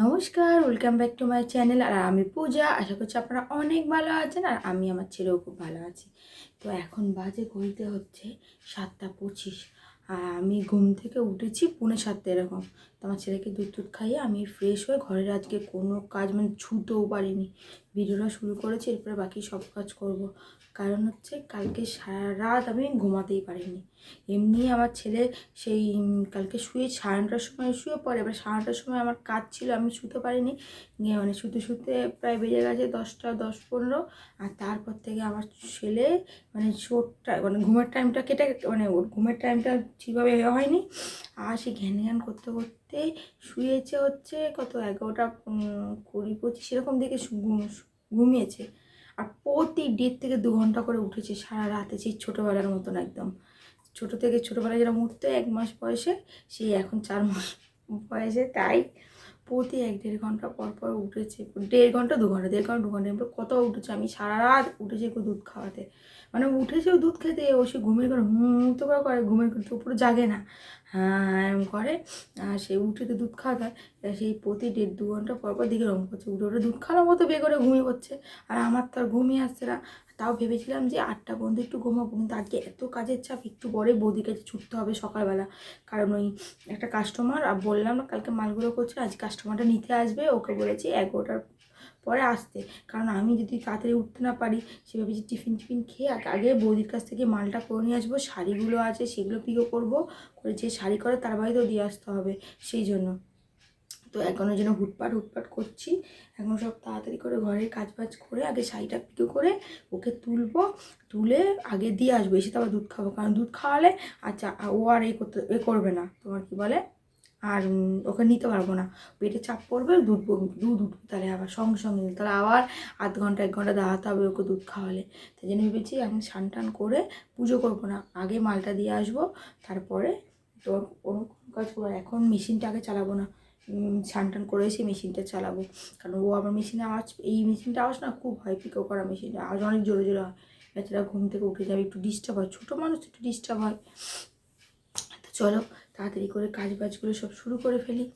নমস্কার welcome back to my channel আর আমি পূজা, আশা করছি আপনারা অনেক ভালো আছেন আর আমি আমার ছেলেও খুব ভালো আছি। তো এখন বাজে ঘড়িতে হচ্ছে সাতটা পঁচিশ। আর আমি ঘুম থেকে উঠেছি পুনে সাতটা এরকম। তো আমার ছেলেকে দুধ টুধ খাইয়ে আমি ফ্রেশ হয়ে ঘরের আজকে কোনো কাজ মানে ছুতেও পারিনি। ভিডিওটা শুরু করেছি, এরপরে বাকি সব কাজ করব। কারণ হচ্ছে কালকে সারা রাত আমি ঘুমাতেই পারিনি। এমনি আমার ছেলে সেই কালকে শুয়ে সাড়ে নটার সময় শুয়ে পড়ে, এবার সাড়ে নটার সময় আমার কাজ ছিল, আমি শুতে পারিনি। মানে শুতে শুতে প্রায় বেজে গেছে দশটা, দশ পনেরো। আর তারপর থেকে আমার ছেলে মানে চোটটা মানে ঘুমের টাইমটা কেটে মানে ওর ঘুমের টাইমটা ঠিকভাবে হয়নি। আর সে ঘ্যান ঘ্যান করতে করতে শুয়েছে হচ্ছে কত, এগারোটা কুড়ি, পঁচিশ, এরকম দিকে ঘুমিয়েছে। আর প্রতি দেড় থেকে দু ঘণ্টা করে উঠেছে, সারা রাতে সেই ছোটোবেলার মতন একদম। ছোটো থেকে ছোটোবেলায় যেটা উঠতো এক মাস বয়সে, সেই এখন চার মাস বয়সে, তাই প্রতি এক দেড় ঘণ্টা পর পর উঠেছে। দেড় ঘণ্টা দু ঘণ্টা, দেড় ঘণ্টা দু ঘণ্টা কত উঠেছে? আমি সারা রাত উঠেছি একটু দুধ খাওয়াতে। মানে উঠেছেও দুধ খেতে ও সে ঘুমের করে হুম তো করে করে, ঘুমের করে তো পুরো জাগে না। হ্যাঁ এরম করে। আর সে উঠে তো দুধ খাওয়াতে সেই প্রতি দেড় দু ঘণ্টা পর পর দিকে রং করছে, উঠে উঠে দুধ খাওয়ার মতো বের করে ঘুমিয়ে পড়ছে। আর আমার তো আর ঘুমিয়ে আসছে না। তাও ভেবেছিলাম যে আটটা পর্যন্ত একটু ঘুমাবো, কিন্তু আজকে এত কাজের চাপ, একটু পরে বৌদির কাছে ছুটতে হবে সকালবেলা। কারণ ওই একটা কাস্টমার আর বললাম না, কালকে মালগুলো করছে, আজ কাস্টমারটা নিতে আসবে, ওকে বলেছি এগারোটার পরে আসতে। কারণ আমি যদি তাড়াতাড়ি উঠতে না পারি, সে ভেবেছি টিফিন টিফিন খেয়ে আগে- আগে বৌদির কাছ থেকে মালটা করে নিয়ে আসব, শাড়িগুলো আছে সেগুলো পিকো করব, করে যে শাড়ি করে তার বাড়িতেও দিয়ে আসতে হবে সেই জন্য। তো এখনের জন্য হুটপাট হুটপাট করছি, এখন সব তাড়াতাড়ি করে ঘরের কাজ বাজ করে আগে শাড়িটা পিকো করে ওকে তুলবো, তুলে আগে দিয়ে আসব, এসে তারপর দুধ খাব, কারণ দুধ খাওয়ালে আচ্ছা ও আর এ করতে, এ করবে না। তোমার কি বলে? আর ওকে নিতে পারব না। পেটে চাপ পড়বে, দুধ দুধ উঠবে তাহলে আবার, সঙ্গে সঙ্গে। তাহলে আবার আধ ঘণ্টা, এক ঘণ্টা দাঁড়াতে হবে ওকে দুধ খাওয়ালে। তাই জন্য ভেবেছি এখন স্নান টান করে পুজো করব না। আগে মালটা দিয়ে আসব, তারপরে তো কোনো কাজ করব। এখন মেশিনটা আগে চালাবো না। স্নান টান করে এসে মেশিনটা চালাবো। কারণ ও আবার মেশিনে আওয়াজ, এই মেশিনটা আওয়াজ না খুব হয়, পিকো করা মেশিনটা। আওয়াজ অনেক জোরে জোরে হয়। বাচ্চারা ঘুম থেকে উঠে যাবে, একটু ডিস্টার্ব হয়। ছোটো মানুষ একটু ডিস্টার্ব হয়। তো চলো তাড়াতাড়ি করে কাজ বাজগুলো সব শুরু করে ফেলি।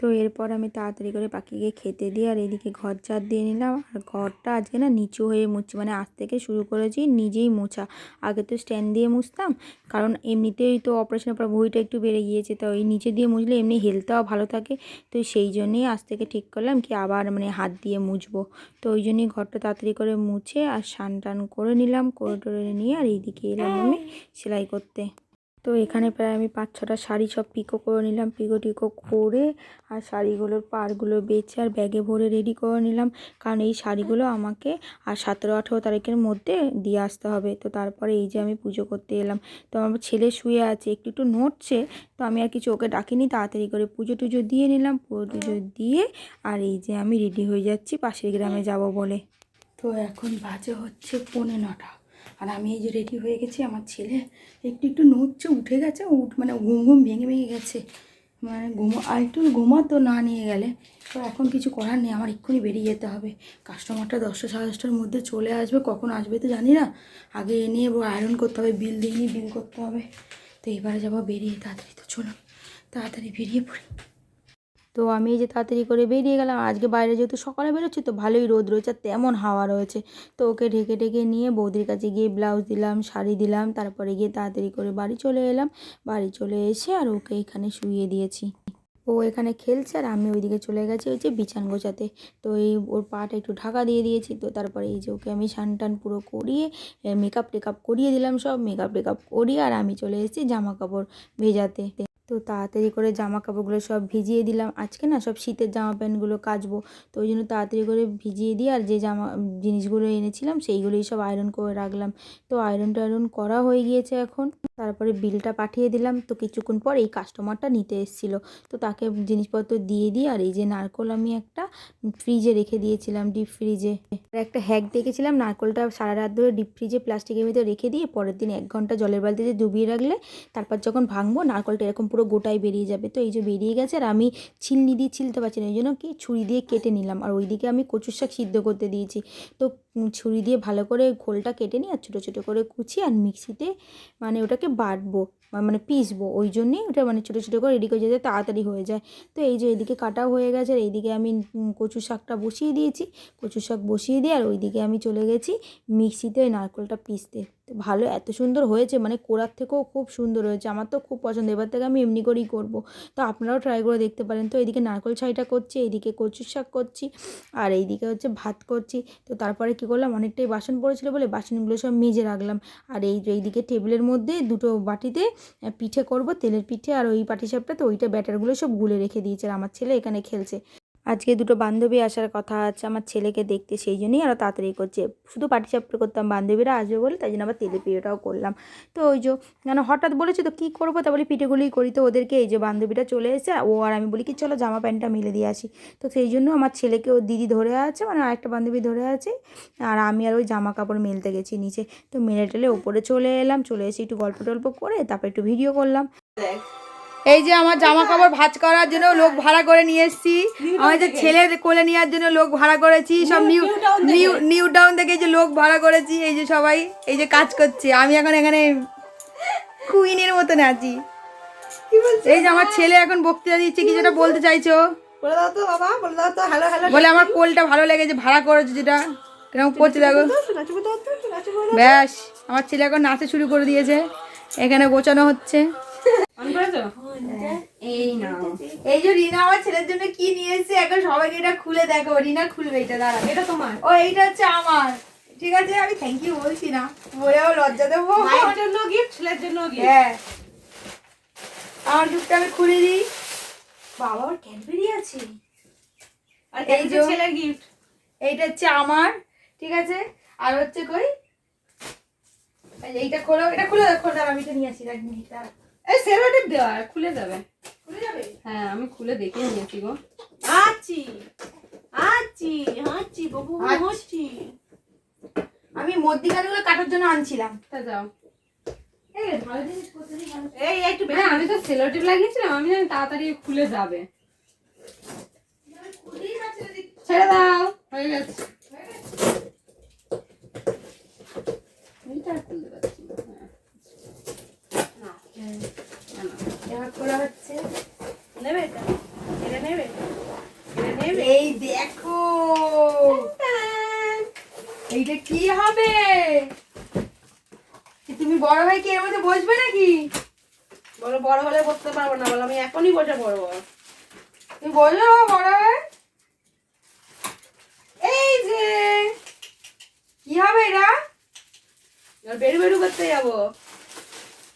তো এরপর আমি তাড়াতাড়ি করে পাখিকে খেতে দিয়ে আর এদিকে ঘর ঝাড় দিয়ে নিলাম। আর ঘরটা আজকে না নিচু হয়ে মুছছি মানে আজ থেকে শুরু করেছি, নিজেই মোছা। আগে তো স্ট্যান্ড দিয়ে মুছতাম, কারণ এমনিতেই তো অপারেশনের পর ভুঁড়িটা একটু বেড়ে গিয়েছে, তো ওই নিচে দিয়ে মুছলে এমনি হেলথটাও ভালো থাকে। তো সেই জন্যেই আজ থেকে ঠিক করলাম কি আবার মানে হাত দিয়ে মুছবো। তো ওই জন্যই ঘরটা তাড়াতাড়ি করে মুছে আর স্নান টান করে নিলাম, করে টরে নিয়ে আর এইদিকে এলাম আমি সেলাই করতে। তো এখানে প্রায় আমি পাঁচ ছটা শাড়ি সব পিকো করে নিলাম পিকো টিকো করে আর শাড়িগুলোর পাড়গুলো বেছে আর ব্যাগে ভরে রেডি করে নিলাম। কারণ এই শাড়িগুলো আমাকে আর সতেরো, আঠেরো তারিখের মধ্যে দিয়ে আসতে হবে। তো তারপরে এই যে আমি পুজো করতে এলাম। তো আমার ছেলে শুয়ে আছে, একটু একটু নড়ছে, তো আমি আর কিছু ওকে ডাকিনি। তাড়াতাড়ি করে পুজো টুজো দিয়ে নিলাম। পুজো টুজো দিয়ে আর এই যে আমি রেডি হয়ে যাচ্ছি, পাশের গ্রামে যাব বলে। তো এখন বাজে হচ্ছে পৌনে নটা। আর আমি এই যে রেডি হয়ে গেছি, আমার ছেলে একটু একটু নড়ছে, উঠে গেছে উঠ মানে ঘুম ঘুম ভেঙে ভেঙে গেছে। মানে ঘুমো আর একটু ঘুমাতো না নিয়ে গেলে। তো এখন কিছু করার নেই, আমার এক্ষুনি বেরিয়ে যেতে হবে। কাস্টমারটা দশটা সাড়ে দশটার মধ্যে চলে আসবে, কখন আসবে তো জানি না। আগে এ এনে আয়রন করতে হবে বিল দিয়ে বিল করতে হবে। তো এবারে যাব বেরিয়ে তাড়াতাড়ি তো চলো তাড়াতাড়ি বেরিয়ে পড়ি। তো আমি এই যে তাড়াতাড়ি করে বেরিয়ে গেলাম আজকে বাইরে যেহেতু সকালে বেরোচ্ছি তো ভালোই রোদ রয়েছে আর তেমন হাওয়া রয়েছে। তো ওকে ঢেকে ঢেকে নিয়ে বৌদির কাছে গিয়ে ব্লাউজ দিলাম, শাড়ি দিলাম, তারপরে গিয়ে তাড়াতাড়ি করে বাড়ি চলে এলাম। বাড়ি চলে এসে আর ওকে এখানে শুইয়ে দিয়েছি। ও এখানে খেলছে আর আমি ওইদিকে চলে গেছি ওই যে বিছান গোছাতে। তো এই ওর পাটা একটু ঢাকা দিয়ে দিয়েছি, তো তারপরে এই যে ওকে আমি টান পুরো করিয়ে মেকআপ টেকআপ করিয়ে দিলাম সব মেকআপ টেকআপ করিয়ে আর আমি চলে এসেছি জামা কাপড় ভেজাতে। তো তাড়াতাড়ি করে জামা কাপড়গুলো সব ভিজিয়ে দিলাম। আজকে না সব শীতের জামা প্যান্টগুলো কাচবো। তো ওই জন্য তাড়াতাড়ি করে ভিজিয়ে দিয়ে আর যে জামা, জিনিসগুলো এনেছিলাম সেইগুলোই সব আয়রন করে রাখলাম। তো আয়রন টায়রন করা হয়ে গিয়েছে এখন। তারপরে বিলটা পাঠিয়ে দিলাম। তো কিছুক্ষণ পর এই কাস্টমারটা নিতে এসেছিল। তো তাকে জিনিসপত্র দিয়ে দিই আর এই যে নারকোল আমি একটা ফ্রিজে রেখে দিয়েছিলাম ডিপ ফ্রিজে একটা হ্যাক দেখেছিলাম নারকোলটা সারা রাত ধরে ডিপ ফ্রিজে প্লাস্টিকের ভিতরে রেখে দিয়ে পরের দিন এক ঘণ্টা জলের বালতিতে ডুবিয়ে রাখলে তারপর যখন ভাঙবো নারকলটা এরকম পুরো গোটায় বেরিয়ে যাবে। তো এই যে বেরিয়ে গেছে আর আমি ছিলনি দিয়ে ছিলতে পারছি না, এই জন্য কি ছুরি দিয়ে কেটে নিলাম। আর ওইদিকে আমি কচুর শাক সিদ্ধ করতে দিয়েছি। তো ছুরি দিয়ে ভালো করে ঘোলটা কেটে নিই আর ছোটো ছোটো করে কুচি আর মিক্সিতে মানে ওটাকে বাটবো মানে পিসবো ওই জন্যই ওটা মানে ছোটো ছোটো করে রেডি করে যাতে তাড়াতাড়ি হয়ে যায়। তো এই যে এদিকে কাটাও হয়ে গেছে আর এইদিকে আমি কচু শাকটা বসিয়ে দিয়েছি। কচু শাক বসিয়ে দিয়ে আর ওইদিকে আমি চলে গেছি মিক্সিতে ওই নারকেলটা পিসতে ভালো, এত সুন্দর হয়েছে মানে কোড়ার থেকেও খুব সুন্দর হয়েছে, আমার তো খুব পছন্দ, এবার থেকে আমি এমনি করেই করব। তো আপনারাও ট্রাই করে দেখতে পারেন, তো এইদিকে নারকেল ছাইটা করছি এইদিকে কচুর শাক করছি, আর এইদিকে হচ্ছে ভাত করছি, তো তারপরে কী করলাম, অনেকটাই বাসন পড়েছিল বলে বাসনগুলো সব মেজে রাখলাম, আর এই এইদিকে টেবিলের মধ্যে দুটো বাটিতে পিঠে করব, তেলের পিঠে আর ওই পাটিসাপটা তো ওইটা ব্যাটারগুলো সব গুলে রেখে দিয়েছে, আর আমার ছেলে এখানে খেলছে। আজকে দুটো বান্ধবী আসার কথা আছে, আমার ছেলেকে দেখতে সেই জন্যই আরও তাড়াতাড়ি করছে। শুধু পাটিসাপটা করতাম বান্ধবীরা আসবে বলে, তাই জন্য আবার তেলে পিঠেটাও করলাম। তো ওই যে কেন হঠাৎ বলেছে তো কী করব? তা বলি পিঠেগুলোই করি। তো ওদেরকে এই যে বান্ধবীটা চলে এসে, ও আর আমি বলি কি, চলো জামা প্যান্টটা মেলে দিয়ে আসি। তো সেই জন্য আমার ছেলেকে ও দিদি ধরে আছে মানে আরেকটা বান্ধবী ধরে আছে, আর আমি আর ওই জামা কাপড় মেলতে গেছি নিচে। তো মেলে টেলে ওপরে চলে এলাম, চলে এসে একটু গল্প টল্প করে, তারপর একটু ভিডিও করলাম। এই যে আমার জামা কাপড় ভাঁজ করার জন্য লোক ভাড়া করে নিয়ে এসেছি। আমার যে ছেলের কোলে নেওয়ার জন্য লোক ভাড়া করেছি সব নিউ নিউ নিউ টাউন থেকে। যে লোক ভাড়া করেছি এই যে সবাই এই যে কাজ করছে। আমি এখন এখানে কুইনের মতন আছি। এই যে আমার ছেলে এখন বক্তৃতা দিচ্ছে কি যেটা বলতে চাইছো? বলে দাও তো বাবা বলে দাও তো হ্যালো হ্যালো বলে আমার কোলটা ভালো লেগেছে ভাড়া করেছে যেটা। কীরকম করছে দেখো। ব্যাস আমার ছেলে এখন নাচে শুরু করে দিয়েছে। এখানে গোছানো হচ্ছে। এই নাও। এই যে রিনা আমার ছেলের জন্য কি নিয়ে এসেছে এখন সবাইকে এটা খুলে দেখো। রিনা খুলবে এটা দাঁড়া এটা তোমার। ও এইটা হচ্ছে আমার। ঠিক আছে? আমি থ্যাংক ইউ বলছি না। বলেও লজ্জা দেবো। মায়ের জন্য গিফট ছেলের জন্য গিফট হ্যাঁ। আমার গিফটটা আমি খুলে দিই। ক্যাডবেরি আছে। আর এই যে- ছেলের গিফট এইটা হচ্ছে আমার। ঠিক আছে? আর হচ্ছে কই? এইটা খোলো এটা খুলে দেখো আমি এটা নিয়ে আসি দাঁড়া। এই দেওয়া খুলে যাবে। খুলে যাবে? হ্যাঁ আমি খুলে দেখে নিয়েছি গো। আচ্ছি আচ্ছি আচ্ছি বাবু। হাঁচি আমি মধ্যিখানগুলো কাটার জন্য আনছিলাম। তা যাও। এই একটু হ্যাঁ আমি তো সেলোটেপ লাগিয়েছিলাম আমি জানি তাড়াতাড়ি খুলে যাবে। ছেড়ে দাও হয়ে গেছে এইটা আর খুলতে পারছি না হ্যাঁ। না, না, এবার খোলা হচ্ছে না। নেবে এটা এটা নেবে এটা নেবে এই দেখো এইটা কি হবে? তুমি বড় ভাই কি এর মধ্যে বসবে নাকি? বলো, বড় হলে বসতে পারব না, বলো, আমি এখনই বসে পড়ব। তুমি বসো বড় ভাই। এই যে, কি হবে এরা? বেরু বেরু করতে যাব।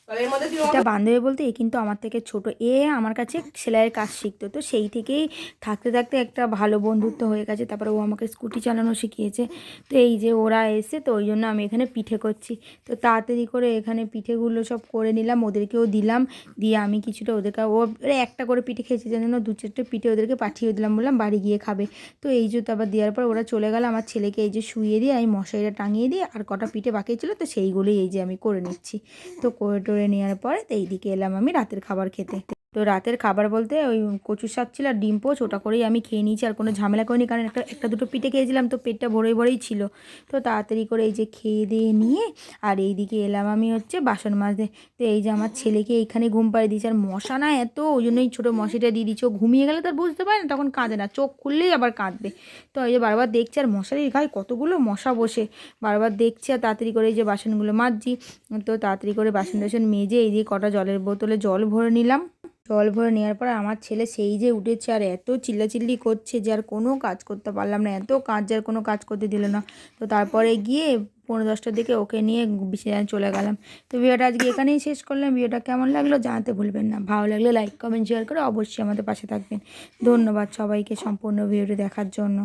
এটা বান্ধবী বলতে এ কিন্তু আমার থেকে ছোট। এ আমার কাছে সেলাইয়ের কাজ শিখতো। তো সেই থেকেই থাকতে থাকতে একটা ভালো বন্ধুত্ব হয়ে গেছে। তারপরে ও আমাকে স্কুটি চালানো শিখিয়েছে। তো এই যে ওরা এসে তো ওই জন্য আমি এখানে পিঠে করছি। তো তাড়াতাড়ি করে এখানে পিঠেগুলো সব করে নিলাম ওদেরকেও দিলাম। দিয়ে আমি কিছুটা ওদেরকে ও ওরা একটা করে পিঠে খেয়েছে জন্য দু চারটে পিঠে ওদেরকে পাঠিয়ে দিলাম বললাম বাড়ি গিয়ে খাবে। তো এই যে তারপর দেওয়ার পর ওরা চলে গেল। আমার ছেলেকে এই যে শুয়ে দিয়ে আমি মশারিটা টাঙিয়ে দিয়ে আর কটা পিঠে বাকি ছিল। তো সেইগুলোই এই যে আমি করে নিচ্ছি। তো করে টোরে নেওয়ার পরে এইদিকে এলাম আমি রাতের খাবার খেতে। তো রাতের খাবার বলতে ওই কচু শাক ছিল আর ডিম পোচ, ওটা করেই আমি খেয়ে নিয়েছি আর কোনো ঝামেলা করিনি, কারণ একটা একটা দুটো পিঠে খেয়েছিলাম তো পেটটা ভরেই ভরেই ছিল। তো তাড়াতাড়ি করে এই যে খেয়ে দিয়ে নিয়ে আর এইদিকে এলাম আমি হচ্ছে বাসন মাজতে। তো এই যে আমার ছেলেকে এইখানে ঘুম পাড়িয়ে দিয়েছে, আর মশা না এত, ওই জন্যই ছোটো মশাটা দিয়ে দিচ্ছি ও ঘুমিয়ে গেলে তো আর বুঝতে পারে না, তখন কাঁদে না, চোখ খুললেই আবার কাঁদবে। তো এই যে বারবার দেখছি আর মশারির গায়ে কতগুলো মশা বসে। বারবার দেখছি আর তাড়াতাড়ি করে এই যে বাসনগুলো মাজছি। তো তাড়াতাড়ি করে বাসন টাসন মেজে এই দিয়ে কটা জলের বোতলে জল ভরে নিলাম। জল ভরে নেওয়ার পর আমার ছেলে সেই যে উঠেছে আর এত চিল্লাচিল্লি করছে যে আর কোনো কাজ করতে পারলাম না, এত কাজ আর কোনো কাজ করতে দিল না। তো তারপরে গিয়ে পনেরো দশটার দিকে ওকে নিয়ে বিছানায় চলে গেলাম। তো ভিডিওটা আজকে এখানেই শেষ করলাম। ভিডিওটা কেমন লাগল জানাতে ভুলবেন না। ভালো লাগলে লাইক কমেন্ট শেয়ার করে অবশ্যই আমাদের পাশে থাকবেন। ধন্যবাদ সবাইকে সম্পূর্ণ ভিডিওটি দেখার জন্য।